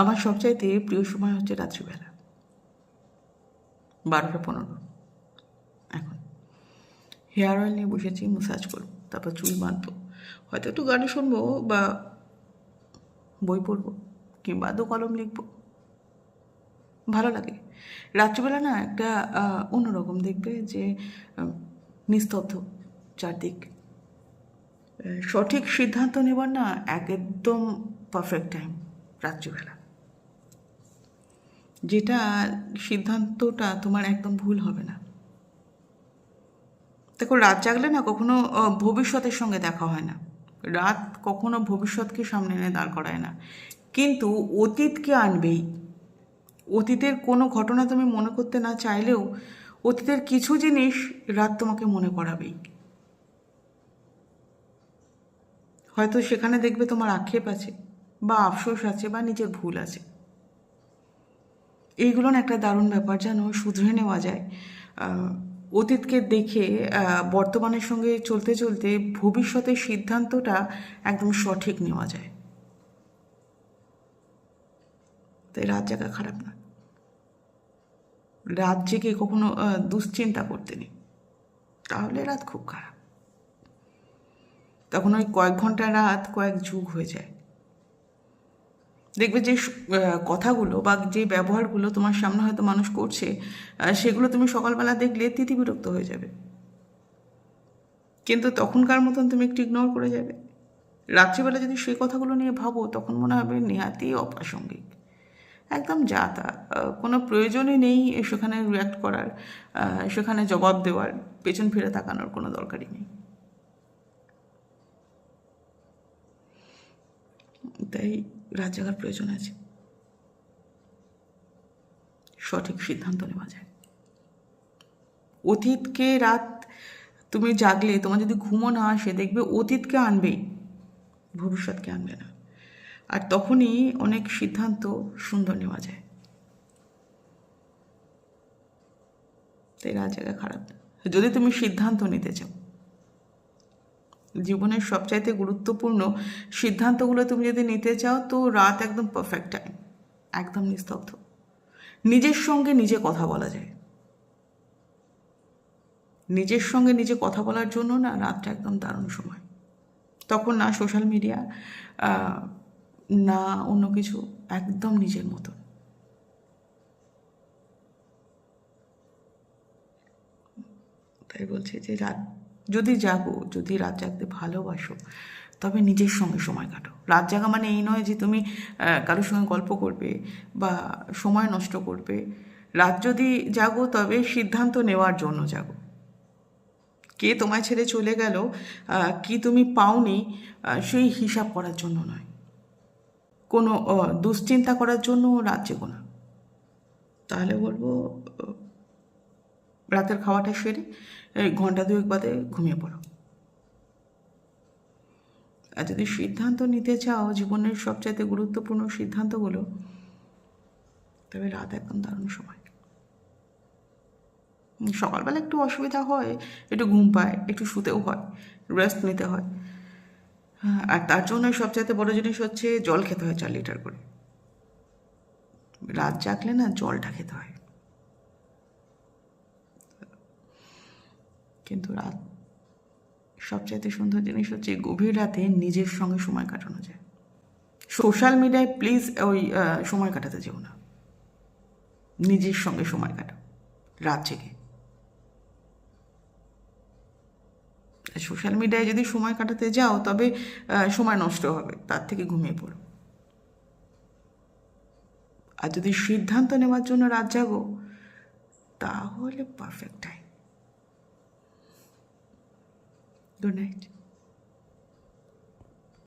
আমার সবচাইতে প্রিয় সময় হচ্ছে রাত্রিবেলা। বারোটা পনেরো। এখন। হেয়ার অয়েল নিয়ে বসেছি ম্যাসাজ করব, তারপর চুল বাঁধবো। হয়তো একটু গান শুনব বা বই পড়ব কিংবা দু কলম লিখব। ভালো লাগে। রাত্রিবেলা না একটা অন্যরকম দেখবে যে নিস্তব্ধ চারদিক। সঠিক সিদ্ধান্ত নেবার না একদম পারফেক্ট টাইম রাত্রিবেলা। যেটা সিদ্ধান্তটা তোমার একদম ভুল হবে না। দেখো, রাত জাগলে না কখনো ভবিষ্যতের সঙ্গে দেখা হয় না। রাত কখনো ভবিষ্যৎকে সামনে এনে দাঁড় করায় না। কিন্তু অতীতকে আনবেই। অতীতের কোনো ঘটনা তুমি মনে করতে না চাইলেও, অতীতের কিছু জিনিস রাত তোমাকে মনে করাবেই। হয়তো সেখানে দেখবে তোমার আক্ষেপ আছে, বা আফসোস আছে, বা নিজের ভুল আছে। এইগুলো একটা দারুণ ব্যাপার যেন শুধরে নেওয়া যায়। অতীতকে দেখে বর্তমানের সঙ্গে চলতে চলতে ভবিষ্যতের সিদ্ধান্তটা একদম সঠিক নেওয়া যায়। তাই রাত জাগা খারাপ না। রাত জেগে কখনো দুশ্চিন্তা করতে নেই। তাহলে রাত খুব খারাপ। তখন ওই কয়েক ঘণ্টা রাত, কয়েক যুগ হয়ে যায়। দেখবে যে কথাগুলো বা যে ব্যবহারগুলো তোমার সামনে হয়তো মানুষ করছে সেগুলো তুমি সকালবেলা দেখলে তিথি বিরক্ত হয়ে যাবে। কিন্তু তখনকার মতন তুমি একটু ইগনোর করে যাবে। রাত্রিবেলা যদি সেই কথাগুলো নিয়ে ভাবো, তখন মনে হবে নেহাতি অপ্রাসঙ্গিক। একদম যা তা। কোনো প্রয়োজনই নেই সেখানে রিয়াক্ট করার সেখানে জবাব দেওয়ার, পেছন ফিরে তাকানোর কোনো দরকারই নেই। তাই রাত জাগার প্রয়োজন আছে। সঠিক সিদ্ধান্ত নেওয়া যায়। অতীতকে রাত তুমি জাগলে, তোমার যদি ঘুমো না আসে, দেখবে অতীতকে আনবেই ভবিষ্যৎকে আনবে না। আর তখনই অনেক সিদ্ধান্ত সুন্দর নেওয়া যায়। তাই রাত জায়গা খারাপ। যদি তুমি সিদ্ধান্ত নিতে চাও। জীবনের সবচাইতে গুরুত্বপূর্ণ সিদ্ধান্তগুলো তুমি যদি নিতে চাও, তো রাত একদম পারফেক্ট টাইম একদম নিস্তব্ধ। নিজের সঙ্গে নিজে কথা বলা যায়। নিজের সঙ্গে নিজে কথা বলার জন্য না রাতটা একদম দারুণ সময়। তখন না সোশ্যাল মিডিয়া না অন্য কিছু, একদম নিজের মতন। তাই বলছে যে রাত যদি জাগো, যদি রাত জাগতে ভালোবাসো, তবে নিজের সঙ্গে সময় কাটো রাত জাগা মানে এই নয় যে তুমি কারোর সঙ্গে গল্প করবে বা সময় নষ্ট করবে। রাত যদি জাগো, তবে সিদ্ধান্ত নেওয়ার জন্য জাগো। কে তোমায় ছেড়ে চলে গেল কি তুমি পাওনি সেই হিসাব করার জন্য নয়। কোনো দুশ্চিন্তা করার জন্য রাত জেগো না। তাহলে বলব রাতের খাওয়াটা সেরে ঘণ্টা দুয়েক বাদে ঘুমিয়ে পড়ো। আর যদি সিদ্ধান্ত নিতে চাও জীবনের সবচাইতে গুরুত্বপূর্ণ সিদ্ধান্তগুলো তবে রাত একদম দারুণ সময়। সকালবেলা একটু অসুবিধা হয় একটু ঘুম পায় একটু শুতেও হয় রেস্ট নিতে হয়। হ্যাঁ, আর তার জন্য সবচাইতে বড় জিনিস হচ্ছে জল খেতে হয় চার লিটার করে। রাত জাগলে না জলটা খেতে হয়। কিন্তু রাত। সবচাইতে সুন্দর জিনিস হচ্ছে গভীর রাতে নিজের সঙ্গে সময় কাটানো যায়। সোশ্যাল মিডিয়ায় প্লিজ ওই সময় কাটাতে যেও না। নিজের সঙ্গে সময় কাটাও রাত জেগে। সোশ্যাল মিডিয়ায় যদি সময় কাটাতে যাও, তবে সময় নষ্ট হবে, তার থেকে ঘুমিয়ে পড়ো। আর যদি সিদ্ধান্ত নেওয়ার জন্য রাত জাগো, তাহলে পারফেক্ট টাইম Good night.